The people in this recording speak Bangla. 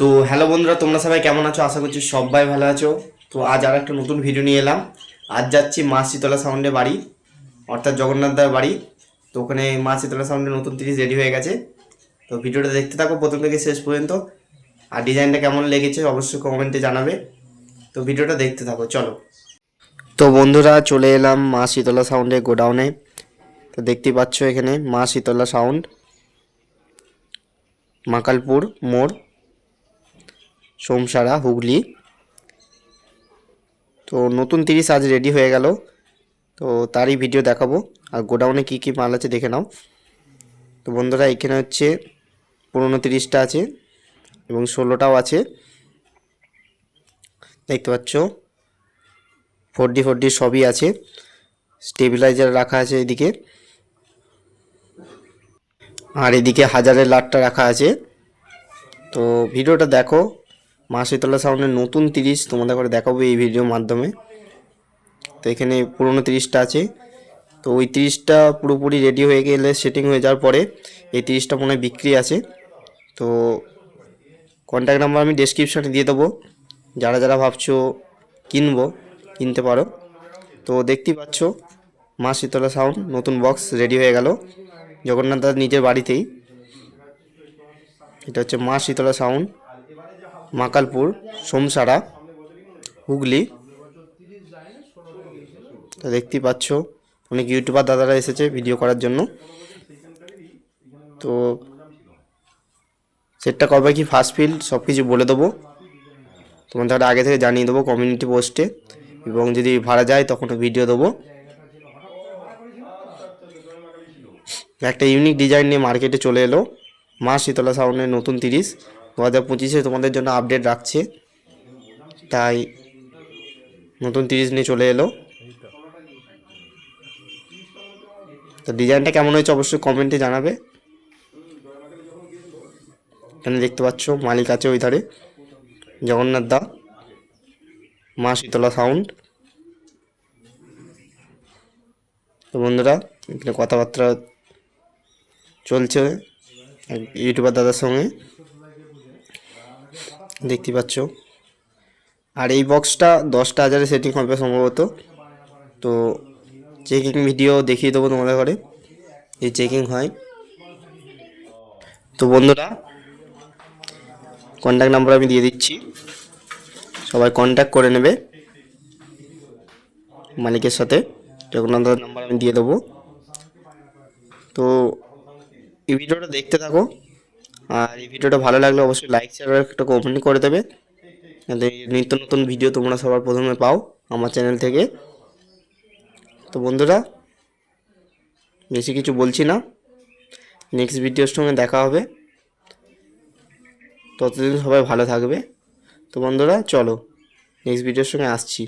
তো হ্যালো বন্ধুরা, তোমরা সবাই কেমন আছো? আশা করছি সবাই ভালো আছো। তো আজ আর একটা নতুন ভিডিও নিয়ে এলাম। আজ যাচ্ছি মা শীতলা সাউন্ডে বাড়ি, অর্থাৎ জগন্নাথ দার বাড়ি। তো ওখানে মা শীতলা সাউন্ডে নতুন তিরিশ রেডি হয়ে গেছে। তো ভিডিওটা দেখতে থাকো, প্রথম থেকে শেষ পর্যন্ত। আর ডিজাইনটা কেমন লেগেছে অবশ্যই কমেন্টে জানাবে। তো ভিডিওটা দেখতে থাকো, চলো। তো বন্ধুরা, চলে এলাম মা শীতলা সাউন্ডে গোডাউনে তো দেখতেই পাচ্ছ এখানে মা শীতলা সাউন্ড মাকালপুর মোড়। সোমসারা, হুগলি। তো নতুন তিরিশ আজ রেডি হয়ে গেল। তো তারই ভিডিও দেখাবো। আর গোডাউনে কী কী মাল আছে দেখে নাও। তো বন্ধুরা, এখানে হচ্ছে পুরোনো তিরিশটা আছে এবং ষোলোটাও আছে। দেখতে পাচ্ছ? ফোর ডি ফোর ডি সবই আছে। স্টেবিলাইজার রাখা আছে এদিকে। আর এদিকে হাজারের লাটটা রাখা আছে। তো ভিডিওটা দেখো। মা শীতলা সাউন্ডের নতুন তিরিশ তোমাদের করে দেখাবো এই ভিডিওর মাধ্যমে। তো এখানে পুরোনো তিরিশটা আছে। তো ওই তিরিশটা পুরোপুরি রেডি হয়ে গেলে সেটিং হয়ে যাওয়ার পরে এই তিরিশটা মনে বিক্রি আছে। তো কন্ট্যাক্ট নাম্বার আমি ডেসক্রিপশানে দিয়ে দেবো। যারা যারা ভাবছ কিনবো, কিনতে পারো। তো দেখতেই পাচ্ছ মা শীতলা সাউন্ড নতুন বক্স রেডি হয়ে গেল। জগন্নাথ দাস নিজের বাড়িতেই। এটা হচ্ছে মা শীতলা সাউন্ড। মাকালপুর, সোমসারা, হুগলি। তো দেখতেই পাচ্ছ, অনেক ইউটিউবার দাদারা এসেছে ভিডিও করার জন্য। তো সেটটা কবে কি ফার্স্ট ফিল সব কিছু বলে দেবো। তোমাদের আগে থেকে জানিয়ে দেবো কমিউনিটি পোস্টে এবং যদি ভাড়া যায়, তখন ভিডিও দেবো। একটা ইউনিক ডিজাইন নিয়ে মার্কেটে চলে এলো। মা শীতলা সাউন্ডের নতুন তিরিশ। দু হাজার পঁচিশে তোমাদের জন্য আপডেট রাখছে। তাই নতুন তিরিশ নিয়ে চলে এলো। তো ডিজাইনটা কেমন হয়েছে অবশ্যই কমেন্টে জানাবে। এখানে দেখতে পাচ্ছ মালিক আছে ওই ধারে, জগন্নাথ দা, মা শীতলা সাউন্ড তো বন্ধুরা, এখানে কথাবার্তা চলছে ইউটিউবার দাদার সঙ্গে। দেখতে পাচ্ছ। আর এই বক্সটা দশটা হাজারে সেটিং হবে সম্ভবত। তো চেকিং ভিডিও দেখিয়ে দেবো তোমাদের ঘরে। এই চেকিং হয়। তো বন্ধুরা কন্ট্যাক্ট নাম্বার আমি দিয়ে দিচ্ছি। সবাই কন্ট্যাক্ট করে নেবে মালিকের সাথে। জগন্নাথ নাম্বার আমি দিয়ে দেবো। তো এই ভিডিওটা দেখতে থাকো। আর এই ভিডিওটা ভালো লাগলে অবশ্যই লাইক শেয়ার একটা কমেন্ট করে দেবে। নিত্য নতুন ভিডিও তোমরা সবার প্রথমে পাও আমার চ্যানেল থেকে। তো বন্ধুরা, বেশি কিছু বলছি না। নেক্সট ভিডিওর সঙ্গে দেখা হবে। ততদিন সবাই ভালো থাকবে। তো বন্ধুরা, চলো নেক্সট ভিডিওর সঙ্গে আসছি।